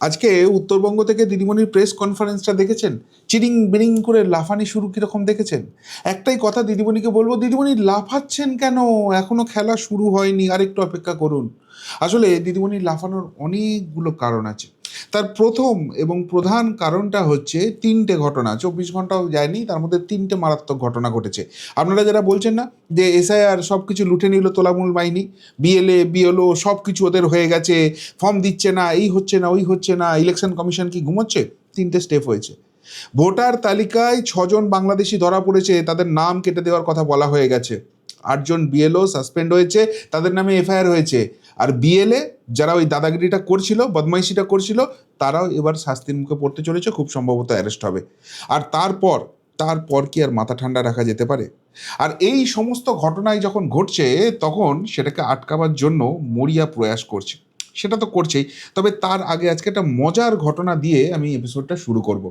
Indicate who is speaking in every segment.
Speaker 1: আজকে উত্তরবঙ্গ থেকে দিদিমণির প্রেস কনফারেন্সটা দেখেছেন? চিরিং বিরিং করে লাফানি শুরু কীরকম দেখেছেন? একটাই কথা দিদিমণিকে বলব, দিদিমণি লাফাচ্ছেন কেন? এখনও খেলা শুরু হয়নি। আরেকটু অপেক্ষা করুন। আসলে দিদিমণি লাফানোর অনেকগুলো কারণ আছে। তার প্রথম এবং প্রধান কারণটা হচ্ছে তিনটে ঘটনা। চব্বিশ ঘন্টাও যায়নি, তার মধ্যে তিনটে মারাত্মক ঘটনা ঘটেছে। আপনারা যারা বলছেন না যে এসআইআর সব কিছু লুটে নিল, তোলামূল বাহিনী, বিএলএ, বিএলও সব কিছু ওদের হয়ে গেছে, ফর্ম দিচ্ছে না, এই হচ্ছে না, ওই হচ্ছে না, ইলেকশন কমিশন কি ঘুমোচ্ছে? তিনটে স্টেপ হয়েছে। ভোটার তালিকায় ছজন বাংলাদেশি ধরা পড়েছে, তাদের নাম কেটে দেওয়ার কথা বলা হয়ে গেছে। আটজন বিএলও সাসপেন্ড হয়েছে, তাদের নামে এফআইআর হয়েছে। আর বিএলএ যারা ওই দাদাগিরিটা করছিল, বদমাইশিটা করছিল, তারাও এবার শাস্তির মুখে পড়তে চলেছে, খুব সম্ভবত অ্যারেস্ট হবে। আর তারপর তারপর কি আর মাথা ঠান্ডা রাখা যেতে পারে? আর এই সমস্ত ঘটনায় যখন ঘটছে, তখন সেটাকে আটকাবার জন্য মরিয়া প্রয়াস করছে। সেটা তো করছেই। তবে তার আগে আজকে একটা মজার ঘটনা দিয়ে আমি এপিসোডটা শুরু করব।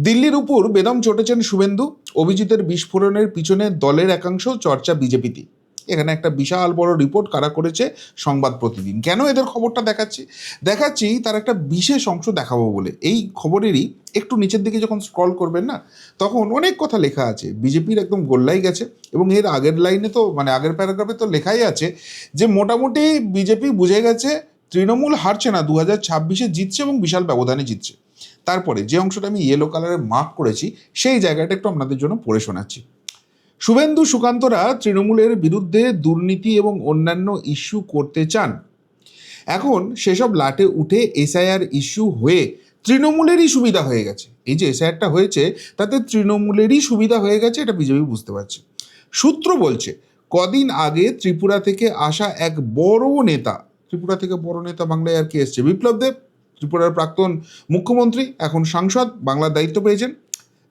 Speaker 1: দিল্লির উপর বেদম চটেছেন শুভেন্দু, অভিজিতের বিস্ফোরণের পিছনে দলের একাংশ চর্চা বিজেপিতে। এখানে একটা বিশাল বড় রিপোর্ট কারা করেছে? সংবাদ প্রতিদিন। কেন এদের খবরটা দেখাচ্ছি? দেখাচ্ছি, তার একটা বিশেষ অংশ দেখাবো বলে। এই খবরেরই একটু নিচের দিকে যখন স্ক্রল করবেন না, তখন অনেক কথা লেখা আছে। বিজেপির একদম গোল্লাই গেছে এবং এর আগের লাইনে তো মানে আগের প্যারাগ্রাফে তো লেখাই আছে যে, মোটামুটি বিজেপি বুঝে গেছে তৃণমূল হারছে না দু হাজার ছাব্বিশে জিতছে এবং বিশাল ব্যবধানে জিতছে। তারপরে যে অংশটা আমি ইয়েলো কালারে মার্ক করেছি, সেই জায়গাটা একটু আপনাদের জন্য পড়ে শোনাচ্ছি। শুভেন্দু সুকান্তরা তৃণমূলের বিরুদ্ধে দুর্নীতি এবং অন্যান্য ইস্যু করতে চান। এখন সেসব লাটে উঠে এসআইআর ইস্যু হয়ে তৃণমূলেরই সুবিধা হয়ে গেছে। এই যে এসআইআরটা হয়েছে, তাতে তৃণমূলেরই সুবিধা হয়ে গেছে এটা বিজেপি বুঝতে পারছে। সূত্র বলছে, কদিন আগে ত্রিপুরা থেকে আসা এক বড় নেতা, ত্রিপুরা থেকে বড় নেতা বাংলায় আর কি এসছে? বিপ্লব দেব, ত্রিপুরার প্রাক্তন মুখ্যমন্ত্রী, এখন সাংসদ, বাংলার দায়িত্ব পেয়েছেন।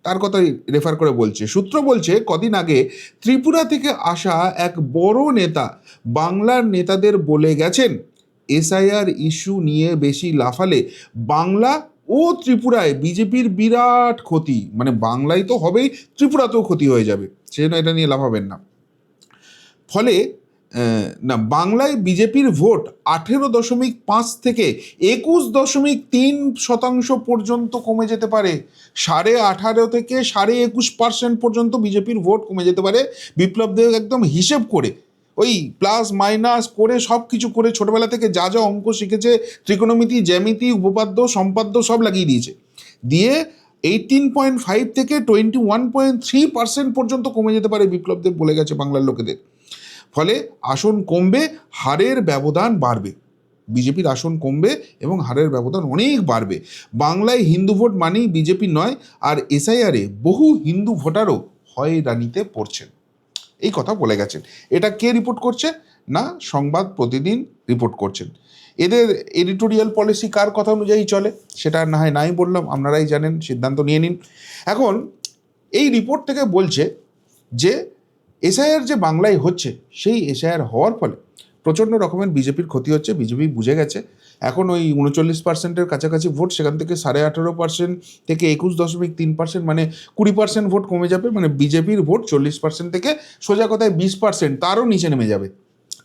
Speaker 1: তার কথাই রেফার করে বলছে। সূত্র বলছে, কদিন আগে ত্রিপুরা থেকে আসা এক বড় নেতা বাংলার নেতাদের বলে গেছেন, এসআইআর ইস্যু নিয়ে বেশি লাফালে বাংলা ও ত্রিপুরায় বিজেপির বিরাট ক্ষতি। মানে বাংলায় তো হবেই, ত্রিপুরাতেও ক্ষতি হয়ে যাবে। সেজন্য এটা নিয়ে লাফাবেন না। ফলে না, বাংলায় বিজেপির ভোট আঠেরো দশমিক পাঁচ থেকে একুশ দশমিক তিন শতাংশ পর্যন্ত কমে যেতে পারে। সাড়ে আঠারো থেকে সাড়ে একুশ পার্সেন্ট পর্যন্ত বিজেপির ভোট কমে যেতে পারে। বিপ্লব দেব একদম হিসেব করে, ওই প্লাস মাইনাস করে সব কিছু করে ছোটবেলা থেকে যা যা অঙ্ক শিখেছে, ত্রিকোণমিতি, জ্যামিতি, উপপাদ্য, সম্পাদ্য সব লাগিয়ে দিয়েছে। দিয়ে এইটিন পয়েন্ট ফাইভ থেকে twenty one point three percent পর্যন্ত কমে যেতে পারে বিপ্লব দেব বলে গেছে বাংলার লোকেদের। ফলে আসন কমবে, হারের ব্যবধান বাড়বে। বিজেপির আসন কমবে এবং হারের ব্যবধান অনেক বাড়বে। বাংলায় হিন্দু ভোট মানেই বিজেপি নয়, আর এসআইআরে বহু হিন্দু ভোটারও হয়রানিতে পড়ছেন। এই কথা বলে গেছেন। এটা কে রিপোর্ট করছে? না, সংবাদ প্রতিদিন রিপোর্ট করছেন। এদের এডিটোরিয়াল পলিসি কার কথা অনুযায়ী চলে? সেটা না হয় নাই বললাম, আপনারাই জানেন, সিদ্ধান্ত নিয়ে নিন। এখন, এই রিপোর্ট থেকে বলছে যে এসআইআর যে বাংলায় হচ্ছে, সেই এসআইআর হওয়ার ফলে প্রচণ্ড রকমের বিজেপির ক্ষতি হচ্ছে, বিজেপি বুঝে গেছে। এখন ওই উনচল্লিশ পার্সেন্টের কাছাকাছি ভোট, সেখান থেকে সাড়ে আঠেরো পার্সেন্ট থেকে একুশ দশমিক তিন পার্সেন্ট মানে কুড়ি পার্সেন্ট ভোট কমে যাবে মানে বিজেপির ভোট চল্লিশ পার্সেন্ট থেকে সোজা কথায় বিশ পার্সেন্ট তারও নিচে নেমে যাবে।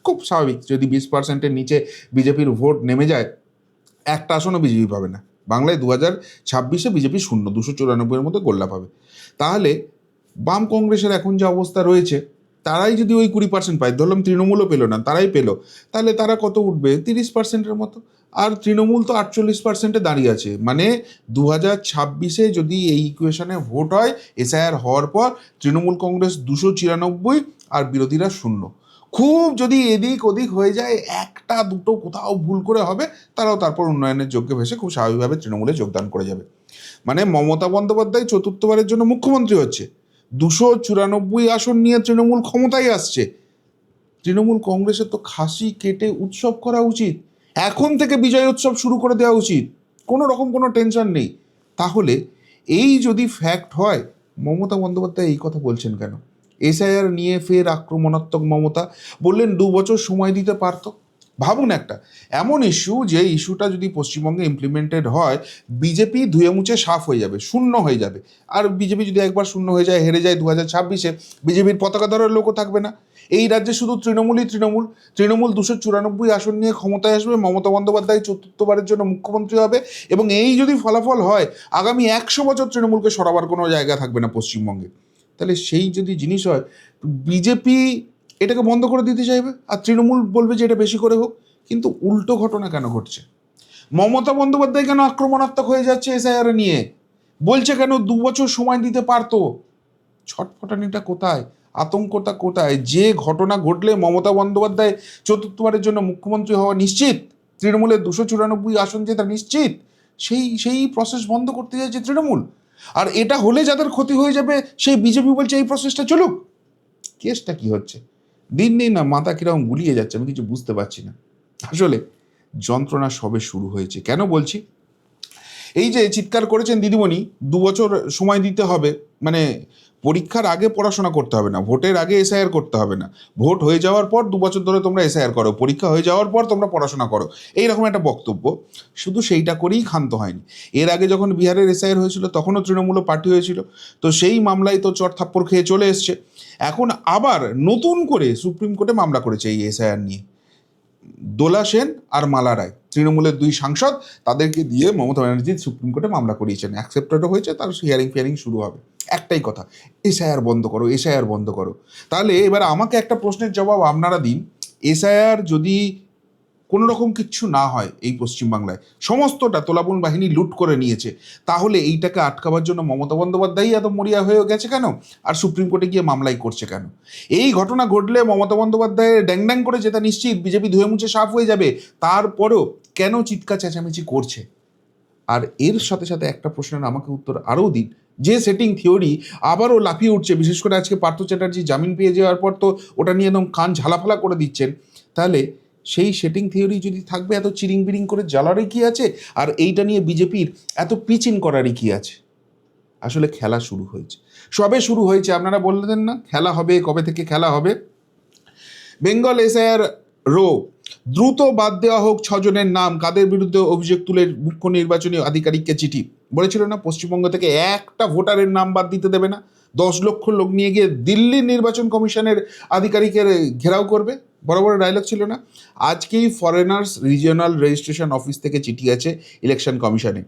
Speaker 1: খুব স্বাভাবিক, যদি বিশ পার্সেন্টের নিচে বিজেপির ভোট নেমে যায়, একটা আসনও বিজেপি পাবে না। বাংলায় দু হাজার ছাব্বিশে বিজেপি শূন্য, দুশো চুরানব্বইয়ের মতো গোল্লা পাবে। তাহলে বাম কংগ্রেসের এখন যে অবস্থা রয়েছে, তারাই যদি ওই কুড়ি পার্সেন্ট পায়, ধরলাম তৃণমূলও পেল না, তারাই পেল, তাহলে তারা কত উঠবে? তিরিশ পার্সেন্টের মতো। আর তৃণমূল তো আটচল্লিশ পার্সেন্টে দাঁড়িয়ে আছে। মানে দু হাজার ছাব্বিশে যদি এই ইকুয়েশনে ভোট হয় এসআইআর হওয়ার পর তৃণমূল কংগ্রেস দুশো চিরানব্বই আর বিরোধীরা শূন্য। খুব যদি এদিক ওদিক হয়ে যায়, একটা দুটো কোথাও ভুল করে হবে, তারাও তারপর উন্নয়নের যোগ্য ভেসে খুব স্বাভাবিকভাবে তৃণমূলে যোগদান করে যাবে। মানে মমতা বন্দ্যোপাধ্যায় চতুর্থবারের জন্য মুখ্যমন্ত্রী হচ্ছে। দুশো চুরানব্বই আসন নিয়ে তৃণমূল ক্ষমতায় আসছে। তৃণমূল কংগ্রেসের তো খাসি কেটে উৎসব করা উচিত। এখন থেকে বিজয় উৎসব শুরু করে দেওয়া উচিত। কোনো রকম কোনো টেনশন নেই। তাহলে এই যদি ফ্যাক্ট হয়, মমতা বন্দ্যোপাধ্যায় এই কথা বলছেন কেন? এসআইআর নিয়ে ফের আক্রমণাত্মক মমতা। বললেন, দু বছর সময় দিতে পারতো। ভাবুন একটা, এমন ইস্যু যে ইস্যুটা যদি পশ্চিমবঙ্গে ইমপ্লিমেন্টেড হয় বিজেপি ধুয়ে মুছে সাফ হয়ে যাবে, শূন্য হয়ে যাবে। আর বিজেপি যদি একবার শূন্য হয়ে যায়, হেরে যায় দু হাজার ছাব্বিশে বিজেপির পতাকা ধরার লোকও থাকবে না। এই রাজ্যে শুধু তৃণমূলই তৃণমূল তৃণমূল দুশো চুরানব্বই আসন নিয়ে ক্ষমতায় আসবে, মমতা বন্দ্যোপাধ্যায় চতুর্থবারের জন্য মুখ্যমন্ত্রী হবে, এবং এই যদি ফলাফল হয়, আগামী একশো বছর তৃণমূলকে সরাবার কোনো জায়গা থাকবে না পশ্চিমবঙ্গে। তাহলে সেই যদি জিনিস হয় বিজেপি এটাকে বন্ধ করে দিতে চাইবে? আর তৃণমূল বলবে যে এটা বেশি করে হোক। কিন্তু উল্টো ঘটনা কেন ঘটছে? মমতা বন্দ্যোপাধ্যায় কেন আক্রমণাত্মক হয়ে যাচ্ছে এসআইআর নিয়ে? বলছে কেন দু বছর সময় দিতে পারতো? ছটফটানিটা কোথায়? আতঙ্কটা কোথায়? যে ঘটনা ঘটলে মমতা বন্দ্যোপাধ্যায় চতুর্থবারের জন্য মুখ্যমন্ত্রী হওয়া নিশ্চিত? তৃণমূলের দুশো চুরানব্বই আসন জেতা নিশ্চিত? সেই সেই প্রসেস বন্ধ করতে যাচ্ছে তৃণমূল। আর এটা হলে যাদের ক্ষতি হয়ে যাবে, সেই বিজেপি বলছে এই প্রসেসটা চলুক। কেসটা কি হচ্ছে? দিন দিন না মাথা কীরকম গুলিয়ে যাচ্ছে আমি কিছু বুঝতে পারছি না। আসলে যন্ত্রণা সবে শুরু হয়েছে। কেন বলছি? এই যে চিৎকার করেছেন দিদিমণি, দু বছর সময় দিতে হবে মানে পরীক্ষার আগে পড়াশোনা করতে হবে না, ভোটের আগে এসআইআর করতে হবে না। ভোট হয়ে যাওয়ার পর দু বছর ধরে তোমরা এসআইআর করো, পরীক্ষা হয়ে যাওয়ার পর তোমরা পড়াশোনা করো। এইরকম একটা বক্তব্য। শুধু সেইটা করেই ক্ষান্ত হয়নি। এর আগে যখন বিহারের এসআইআর হয়েছিল, তখনও তৃণমূল পার্টি হয়েছিল। তো সেই মামলায় তো চট থাপ্পড় খেয়ে চলে এসছে। এখন আবার নতুন করে সুপ্রিম কোর্টে মামলা করেছে এই এসআইআর নিয়ে। দোলা সেন আর মালা রায়। তৃণমূলের দুই সাংসদ তাদেরকে দিয়ে মমতা ব্যানার্জি সুপ্রিম কোর্টে মামলা করিয়েছেন। অ্যাকসেপ্টেডও হয়েছে, তার হিয়ারিং ফিয়ারিং শুরু হবে। একটাই কথা এসআইআর বন্ধ করো এসআইআর বন্ধ করো। তাহলে এবার আমাকে একটা প্রশ্নের জবাব আপনারা দিন। এসআইআর যদি কোনো রকম কিচ্ছু না হয় এই পশ্চিমবাংলায়। সমস্তটা তোলাবন বাহিনী লুট করে নিয়েছে। তাহলে এইটাকে আটকাবার জন্য মমতা বন্দ্যোপাধ্যায়ই এত মরিয়া হয়ে গেছে কেন? আর সুপ্রিম কোর্টে গিয়ে মামলাই করছে কেন? এই ঘটনা ঘটলে মমতা বন্দ্যোপাধ্যায়ের ড্যাং ড্যাং করে যেটা নিশ্চিত বিজেপি ধুয়ে মুছে সাফ হয়ে যাবে, তারপরেও কেন চিৎকার চেঁচামেচি করছে? আর এর সাথে সাথে একটা প্রশ্নের আমাকে উত্তর আরও দিন। যে সেটিং থিওরি আবারও লাফিয়ে উঠছে, বিশেষ করে আজকে পার্থ চ্যাটার্জি জামিন পেয়ে যাওয়ার পর তো ওটা নিয়ে একদম কান ঝালাফালা করে দিচ্ছেন। তাহলে সেই সেটিং থিওরি যদি থাকবে, এত চিরিং বিরিং করে জ্বালারই কি আছে? আর এইটা নিয়ে বিজেপির এত পিচিন করারই কি আছে? আসলে খেলা শুরু হয়েছে। সবে শুরু হয়েছে, আপনারা বললেন না? খেলা হবে, কবে থেকে খেলা হবে? বেঙ্গল এসআইআর রো, দ্রুত বাদ দেওয়া হোক ছজনের নাম। কাদের বিরুদ্ধে অভিযোগ তুলে মুখ্য নির্বাচনী আধিকারিককে চিঠি? বলেছিল না, পশ্চিমবঙ্গ থেকে একটা ভোটারের নাম বাদ দিতে দেবে না। দশ লক্ষ লোক নিয়ে গিয়ে দিল্লির নির্বাচন কমিশনের আধিকারিকের ঘেরাও করবে। বড় বড় ডায়লগ ছিল না। আজকেই ফরেনার্স রিজিওনাল রেজিস্ট্রেশন অফিস থেকে চিঠি আছে ইলেকশন কমিশনে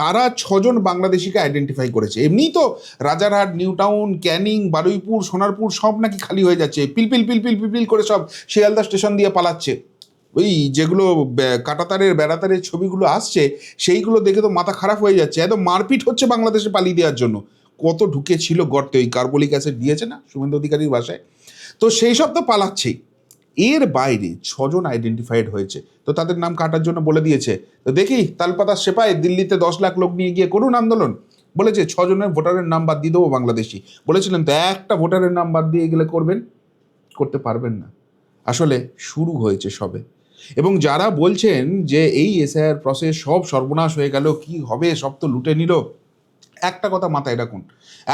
Speaker 1: তারা ছজন বাংলাদেশিকে আইডেন্টিফাই করেছে। এমনি তো রাজারহাট নিউ টাউন ক্যানিং, বারুইপুর, সোনারপুর সব নাকি খালি হয়ে যাচ্ছে। পিলপিল পিলপিল পিলপিল করে সব শিয়ালদা স্টেশন দিয়ে পালাচ্ছে। ওই যেগুলো কাটাতারের, বেড়াতারের ছবিগুলো আসছে, সেইগুলো দেখে তো মাথা খারাপ হয়ে যাচ্ছে। এত মারপিট হচ্ছে বাংলাদেশে পালিয়ে দেওয়ার জন্য। কত ঢুকেছিল গর্তে, ওই কার্বলিক অ্যাসিড দিয়েছে না শুভেন্দু অধিকারীর বাসায়? তো সেই সব তো পালাচ্ছেই। এর বাইরে ছজন আইডেন্টিফাইড হয়েছে। তো তাদের নাম কাটার জন্য বলে দিয়েছে। তো দেখি তালপাতা সেপায় দিল্লিতে দশ লাখ লোক নিয়ে গিয়ে করুন আন্দোলন। বলেছে, ছজনের ভোটারের নাম বাদ দিয়ে দেবো বাংলাদেশি। বলেছিলেন, তো একটা ভোটারের নাম বাদ দিয়ে গেলে করবেন? করতে পারবেন না। আসলে শুরু হয়েছে সবে। এবং যারা বলছেন যে এই এসআইআর প্রসেস সব সর্বনাশ হয়ে গেল, কি হবে? সব তো লুটে নিল। একটা কথা মাথায় রাখুন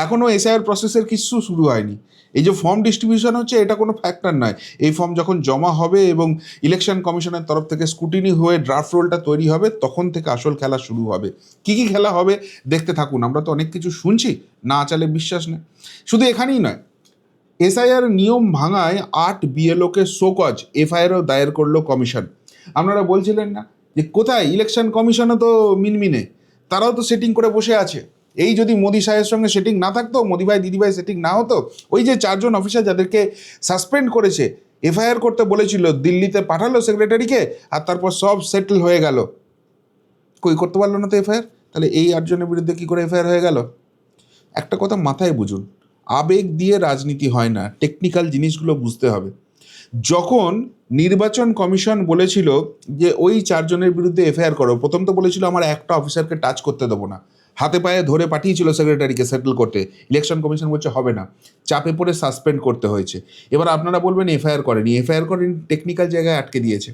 Speaker 1: এখনও এসআইআর প্রসেসের কিছু শুরু হয়নি। এই যে ফর্ম ডিস্ট্রিবিউশন হচ্ছে, এটা কোনো ফ্যাক্টর নয়। এই ফর্ম যখন জমা হবে এবং ইলেকশন কমিশনের তরফ থেকে স্কুটিনি হয়ে ড্রাফট রোলটা তৈরি হবে, তখন থেকে আসল খেলা শুরু হবে। কি কি খেলা হবে, দেখতে থাকুন। আমরা তো অনেক কিছু শুনছি, না চালে বিশ্বাস নেই। শুধু এখানেই নয় এসআইআর নিয়ম ভাঙায় আট বিএলওকে শোকজ এফআইআরও দায়ের করল কমিশন আপনারা বলছিলেন না যে কোথায়? ইলেকশন কমিশনও তো মিনমিনে, তারাও তো সেটিং করে বসে আছে। এই যদি মোদি সাহেবের সঙ্গে সেটিং না থাকতো, মোদি ভাই, দিদি ভাই সেটিং না হতো, ওই যে চারজন অফিসার যাদেরকে সাসপেন্ড করেছে এফআইআর করতে বলেছিল, দিল্লিতে পাঠালো সেক্রেটারিকে আর তারপর সব সেটেল হয়ে গেল। কই, করতে পারল না তো এফআইআর তাহলে এই আটজনের বিরুদ্ধে কী করে এফআইআর হয়ে গেল? একটা কথা মাথায় বুঝুন, আবেগ দিয়ে রাজনীতি হয় না টেকনিক্যাল জিনিসগুলো বুঝতে হবে। যখন নির্বাচন কমিশন বলেছিল যে ওই চারজনের বিরুদ্ধে এফআইআর করো, প্রথম তো বলেছিল, আমার একটা অফিসারকে টাচ করতে দেবো না। হাতে পায়ে ধরে পাঠিয়েছিল সেক্রেটারিকে সেটেল করতে। ইলেকশন কমিশন বলছে, হবে না। চাপে পড়ে সাসপেন্ড করতে হয়েছে। এবার আপনারা বলবেন, এফআইআর করেনি। এফআইআর করেনি টেকনিক্যাল জায়গায় আটকে দিয়েছে।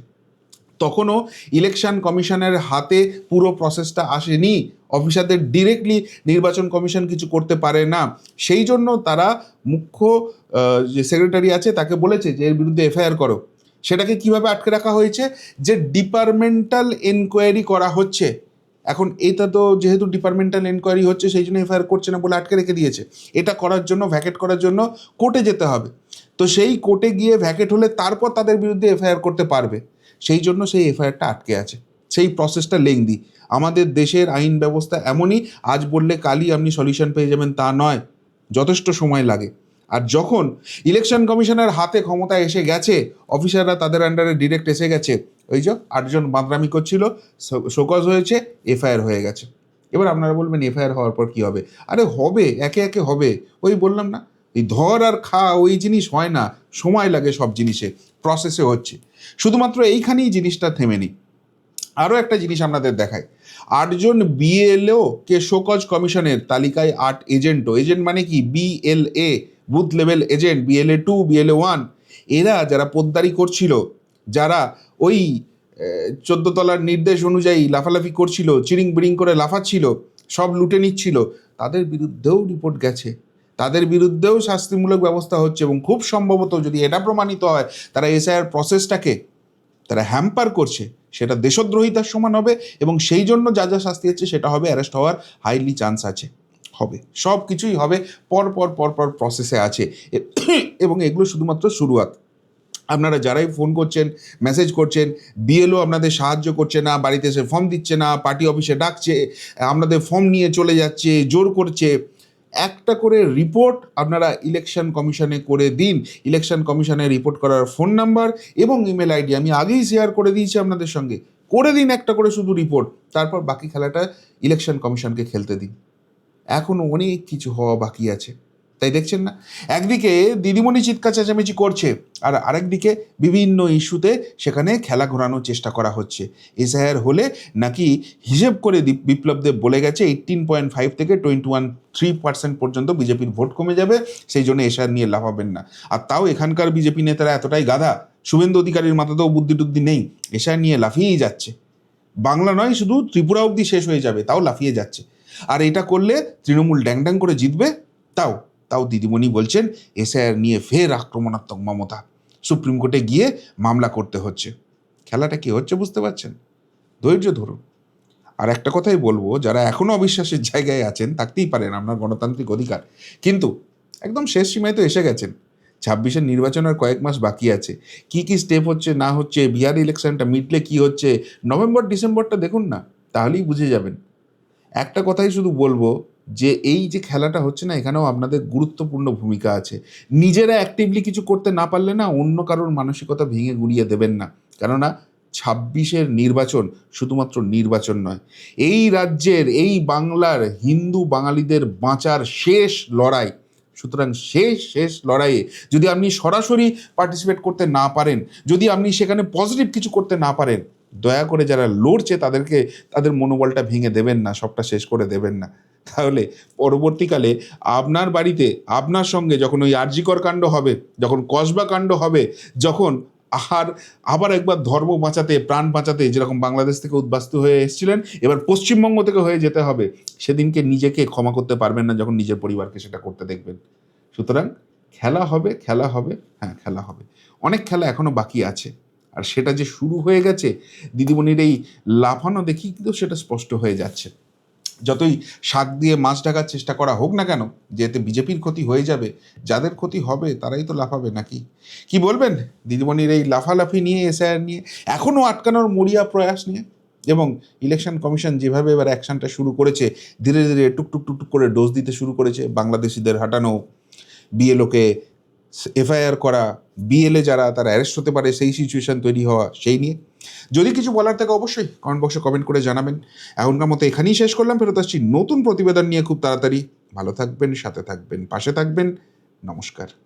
Speaker 1: তখনও ইলেকশন কমিশনের হাতে পুরো প্রসেসটা আসেনি। অফিসারদের ডিরেক্টলি নির্বাচন কমিশন কিছু করতে পারে না। সেই জন্য তারা মুখ্য যে সেক্রেটারি আছে, তাকে বলেছে যে, এর বিরুদ্ধে এফআইআর করো। সেটাকে কীভাবে আটকে রাখা হয়েছে? যে ডিপার্টমেন্টাল এনকোয়ারি করা হচ্ছে। এখন এটা তো যেহেতু ডিপার্টমেন্টাল এনকোয়ারি হচ্ছে, সেই জন্য এফআইআর করছে না বলে আটকে রেখে দিয়েছে। এটা করার জন্য ভ্যাকেট করার জন্য কোর্টে যেতে হবে। তো সেই কোর্টে গিয়ে ভ্যাকেট হলে তারপর তাদের বিরুদ্ধে এফআইআর করতে পারবে। সেই জন্য সেই এফআইআরটা আটকে আছে। সেই প্রসেসটা লেংদি আমাদের দেশের আইন ব্যবস্থা এমনই, আজ বললে কালই আপনি সলিউশন পেয়ে যাবেন, তা নয়। যথেষ্ট সময় লাগে। আর যখন ইলেকশন কমিশনের হাতে ক্ষমতা এসে গেছে অফিসাররা তাদের আন্ডারে ডিরেক্ট এসে গেছে। ওই যে আটজন বাদরামি করছিল শোকজ হয়েছে, এফআইআর হয়ে গেছে। এবার আপনারা বলবেন, এফআইআর হওয়ার পর কি হবে? আরে হবে, একে একে হবে। ওই বললাম না, এই ধর আর খা, ওই জিনিস হয় না। সময় লাগে সব জিনিসে প্রসেসে হচ্ছে। শুধুমাত্র এইখানেই জিনিসটা থেমে নেই। আরও একটা জিনিস আপনাদের দেখায় আটজন বিএলও কে শোকজ কমিশনের তালিকায় আট এজেন্টও এজেন্ট মানে কি? BLA booth level agent BLA two BLA one এরা যারা পোদ্দারি করছিল, যারা ওই চোদ্দ তলার নির্দেশ অনুযায়ী লাফালাফি করছিল, চিরিং বিড়িং করে লাফাচ্ছিল, সব লুটে নিচ্ছিল, তাদের বিরুদ্ধেও রিপোর্ট গেছে। তাদের বিরুদ্ধেও শাস্তিমূলক ব্যবস্থা হচ্ছে এবং খুব সম্ভবত যদি এটা প্রমাণিত হয়, তারা এসআইআর প্রসেসটাকে তারা হ্যাম্পার করছে, সেটা দেশদ্রোহিতার সমান হবে এবং সেই জন্য যা যা শাস্তি হচ্ছে সেটা হবে অ্যারেস্ট হওয়ার হাইলি চান্স আছে। হবে। সব কিছুই হবে, পর পর পর পর প্রসেসে আছে। এবং এগুলো শুধুমাত্র শুরুয়াত। আপনারা যারাই ফোন করছেন মেসেজ করছেন বিএলও আপনাদের সাহায্য করছে না, বাড়িতে এসে ফর্ম দিচ্ছে না পার্টি অফিসে ডাকছে আপনাদের ফর্ম নিয়ে চলে যাচ্ছে, জোর করছে, একটা করে রিপোর্ট আপনারা ইলেকশন কমিশনে করে দিন। ইলেকশন কমিশনে রিপোর্ট করার ফোন নাম্বার এবং ইমেল আইডি আমি আগেই শেয়ার করে দিয়েছি আপনাদের সঙ্গে। করে দিন একটা করে শুধু রিপোর্ট তারপর বাকি খেলাটা ইলেকশন কমিশনকে খেলতে দিন। এখনও অনেক কিছু হওয়া বাকি আছে। তাই দেখছেন না? একদিকে দিদিমণি চিৎকার চেঁচামেচি করছে, আর আরেকদিকে বিভিন্ন ইস্যুতে সেখানে খেলা ঘোরানোর চেষ্টা করা হচ্ছে। এসআইআর হলে নাকি হিসেব করে দীপ- বিপ্লব দেব বলে গেছে এইটিন পয়েন্ট ফাইভ থেকে টোয়েন্টি ওয়ান থ্রি পার্সেন্ট পর্যন্ত বিজেপির ভোট কমে যাবে, সেই জন্য এসআইআর নিয়ে লাফাবেন না। আর তাও এখানকার বিজেপি নেতারা এতটাই গাধা, শুভেন্দু অধিকারীর মাথাতেও বুদ্ধি টুদ্ধি নেই, এসআইআর নিয়ে লাফিয়েই যাচ্ছে। বাংলা নয়, শুধু ত্রিপুরা অবধি শেষ হয়ে যাবে, তাও লাফিয়ে যাচ্ছে। আর এটা করলে তৃণমূল ড্যাং ড্যাং করে জিতবে, তাও তাও দিদিমণি বলছেন, এসআইআর নিয়ে ফের আক্রমণাত্মক মমতা। সুপ্রিম কোর্টে গিয়ে মামলা করতে হচ্ছে। খেলাটা কি হচ্ছে বুঝতে পারছেন? ধৈর্য ধরুন। আর একটা কথাই বলব, যারা এখনও অবিশ্বাসের জায়গায় আছেন, থাকতেই পারেন, আপনার গণতান্ত্রিক অধিকার। কিন্তু একদম শেষ সীমায় তো এসে গেছেন। ছাব্বিশের নির্বাচন আর কয়েক মাস বাকি আছে। কি কি স্টেপ হচ্ছে, না হচ্ছে, বিহার ইলেকশনটা মিটলে কি হচ্ছে নভেম্বর ডিসেম্বরটা দেখুন না, তাহলেই বুঝে যাবেন। একটা কথাই শুধু বলব যে এই যে খেলাটা হচ্ছে না, এখানেও আপনাদের গুরুত্বপূর্ণ ভূমিকা আছে। নিজেরা অ্যাক্টিভলি কিছু করতে না পারলে না অন্য কারোর মানসিকতা ভেঙে গুড়িয়ে দেবেন না। কেননা ছাব্বিশের নির্বাচন শুধুমাত্র নির্বাচন নয়, এই রাজ্যের, এই বাংলার হিন্দু বাঙালিদের বাঁচার শেষ লড়াই, সুতরাং শেষ শেষ লড়াইয়ে যদি আপনি সরাসরি পার্টিসিপেট করতে না পারেন, যদি আপনি সেখানে পজিটিভ কিছু করতে না পারেন দয়া করে যারা লড়ছে তাদেরকে, তাদের মনোবলটা ভেঙে দেবেন না, সবটা শেষ করে দেবেন না। তাহলে পরবর্তীকালে আপনার বাড়িতে, আপনার সঙ্গে যখন ওই আর্জিকর কাণ্ড হবে, যখন কসবা কাণ্ড হবে, যখন আর, আবার একবার ধর্ম বাঁচাতে, প্রাণ বাঁচাতে যেরকম বাংলাদেশ থেকে উদ্বাস্তু হয়ে এসেছিলেন, এবার পশ্চিমবঙ্গ থেকে হয়ে যেতে হবে, সেদিনকে নিজেকে ক্ষমা করতে পারবেন না যখন নিজের পরিবারকে সেটা করতে দেখবেন। সুতরাং খেলা হবে খেলা হবে হ্যাঁ খেলা হবে। অনেক খেলা এখনও বাকি আছে। আর সেটা যে শুরু হয়ে গেছে, দিদিমণির এই লাফানো দেখি কিন্তু সেটা স্পষ্ট হয়ে যাচ্ছে। যতই শাক দিয়ে মাছ ঢাকার চেষ্টা করা হোক না কেন, যে এতে বিজেপির ক্ষতি হয়ে যাবে, যাদের ক্ষতি হবে, তারাই তো লাফাবে নাকি? কি বলবেন? দিদিমণির এই লাফালাফি নিয়ে, এসআইআর নিয়ে এখনও আটকানোর মরিয়া প্রয়াস নিয়ে? এবং ইলেকশন কমিশন যেভাবে এবার অ্যাকশনটা শুরু করেছে, ধীরে ধীরে টুক টুক টুক টুক করে ডোজ দিতে শুরু করেছে, বাংলাদেশিদের হাঁটানো, বিএলওকে এফআইআর করা বিএলএ যারা, তারা অ্যারেস্ট হতে পারে, সেই সিচুয়েশন তৈরি হওয়া, সেই নিয়ে। যদি কিছু বলার থাকে অবশ্যই কমেন্ট বক্সে কমেন্ট করে জানাবেন। এখনকার মতো এখানেই শেষ করলাম, ফেরত আসছি নতুন প্রতিবেদন নিয়ে খুব তাড়াতাড়ি। ভালো থাকবেন, সাথে থাকবেন, পাশে থাকবেন। নমস্কার।